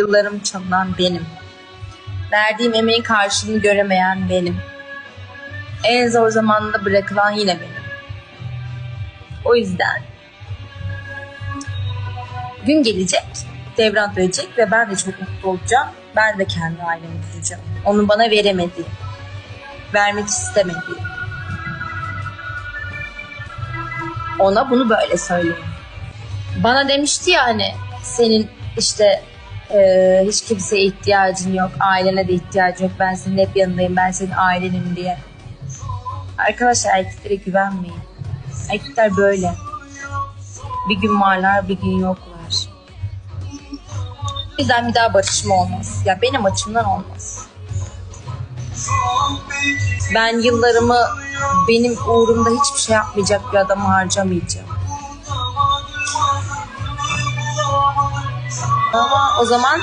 Yıllarım çalınan benim. Verdiğim emeğin karşılığını göremeyen benim. En zor zamanda bırakılan yine benim. O yüzden gün gelecek, devran dönecek ve ben de çok mutlu olacağım. Ben de kendi ailemi kuracağım. Onun bana veremediği, vermek istemediği. Ona bunu böyle söyleyeyim. Bana demişti ya hani senin işte e, hiç kimseye ihtiyacın yok, ailene de ihtiyacın yok. Ben senin hep yanındayım, ben senin ailenim diye. Arkadaşlar erkeklere güvenmeyin. Erkekler böyle. Bir gün varlar, bir gün yoklar. O yüzden bir daha barışma olmaz. Ya benim açımdan olmaz. Ben yıllarımı benim uğrumda hiçbir şey yapmayacak bir adamı harcamayacağım. O zaman